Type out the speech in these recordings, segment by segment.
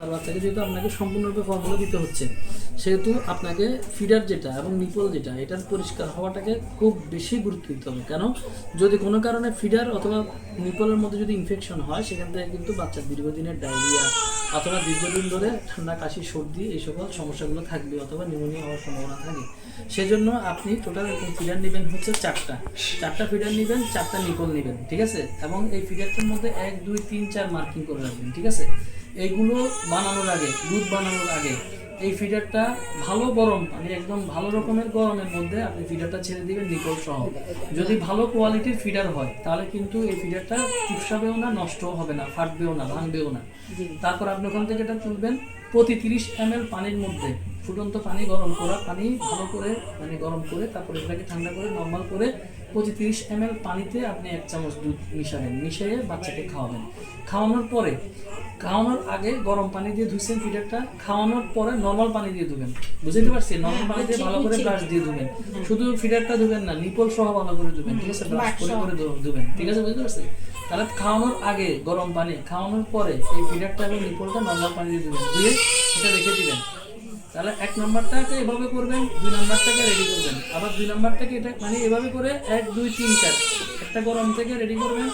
আর বাচ্চাকে যেহেতু আপনাকে সম্পূর্ণরূপে ফর্মুলা দিতে হচ্ছে, সেহেতু আপনাকে ফিডার যেটা এবং নিপল যেটা, এটার পরিষ্কার হওয়াটাকে খুব বেশি গুরুত্ব দিতে হবে। কেন? যদি কোনো কারণে ফিডার অথবা নিপলের মধ্যে যদি ইনফেকশন হয়, সেখান থেকে কিন্তু বাচ্চার দীর্ঘদিনের ডায়রিয়া অথবা দীর্ঘদিন ধরে ঠান্ডা, কাশি, সর্দি এই সকল সমস্যাগুলো থাকবে অথবা নিউমোনিয়া হওয়ার সম্ভাবনা থাকে। সেজন্য আপনি টোটাল এরকম ফিডার নেবেন হচ্ছে চারটা। চারটা ফিডার নেবেন, চারটা নিপল নেবেন, ঠিক আছে? এবং এই ফিডারটার মধ্যে এক, দুই, তিন, চার মার্কিং করে রাখবেন, ঠিক আছে? এইগুলো বানানোর আগে দুধ বানানোর আগে এই ফিডারটা ভালো গরম মানে একদম ভালো রকমের গরমের মধ্যে আপনি ফিডারটা ছেড়ে দিবেন নিকল সহ। যদি ভালো কোয়ালিটির ফিডার হয় তাহলে কিন্তু এই ফিডারটা চুপসাবেও না নষ্টও হবে না ফাটবেও না ভাঙবেও না। তারপর আপনি ওখান থেকে এটা তুলবেন প্রতি তিরিশ এম পানির মধ্যে ফুটন্ত পানি গরম করা পানি ভালো করে মানে গরম করে তারপরে এটাকে ঠান্ডা করে নর্মাল করে প্রতি তিরিশ এম পানিতে আপনি এক চামচ দুধ মিশাবেন, মিশিয়ে বাচ্চাকে খাওয়াবেন। খাওয়ানোর পরে, খাওয়ানোর আগে গরম পানি দিয়ে ধুইছেন ফিডারটা, খাওয়ানোর পরে নর্মাল পানি দিয়ে ধুবেন। বুঝতে পারছি নর্মাল পানি দিয়ে ভালো করে ব্রাশ দিয়ে ধুবেন। শুধু ফিডারটা ধুবেন না, নিপল সহ ভালো করে ধুবেন, ঠিক আছে? ব্রাশ করে করে ধুবেন, ঠিক আছে? বুঝতে পারছি তাহলে খাওয়ানোর আগে গরম পানি, খাওয়ানোর পরে এই ফিডারটা এবং নিপলটা নর্মাল পানি দিয়ে ধুবেন, ধুয়ে এটা রেখে দিবেন। তাহলে এক নাম্বারটাকে এভাবে করবেন, দুই নাম্বারটাকে রেডি করবেন। আবার দুই নাম্বারটাকে এটা মানে এভাবে করে এক, দুই, তিন, চার। একটা গরম থেকে রেডি করবেন,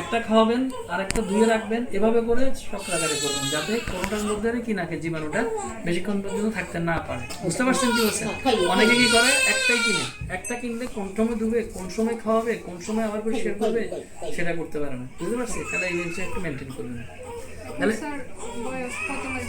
একটা খাওয়াবেন, আর একটা ধুয়ে রাখবেন। এভাবে করে চক্রাকারে করবেন, যাতে কোনোটার মধ্যে কি নাকে জীবাণুটা বেশিক্ষণ পর্যন্ত থাকতে না পারে। বুঝতে পারছেন কি বলছেন? অনেকে কি করে? একটাই কিনে। একটা কিনলে কোন সময় ধুবে, কোন সময় খাওয়াবে, কোন সময় আবার পরিষ্কার করবে, সেটা করতে পারে না। বুঝতে পারছি তাহলে এই জিনিসটা একটু মেনটেন করবেন। তাহলে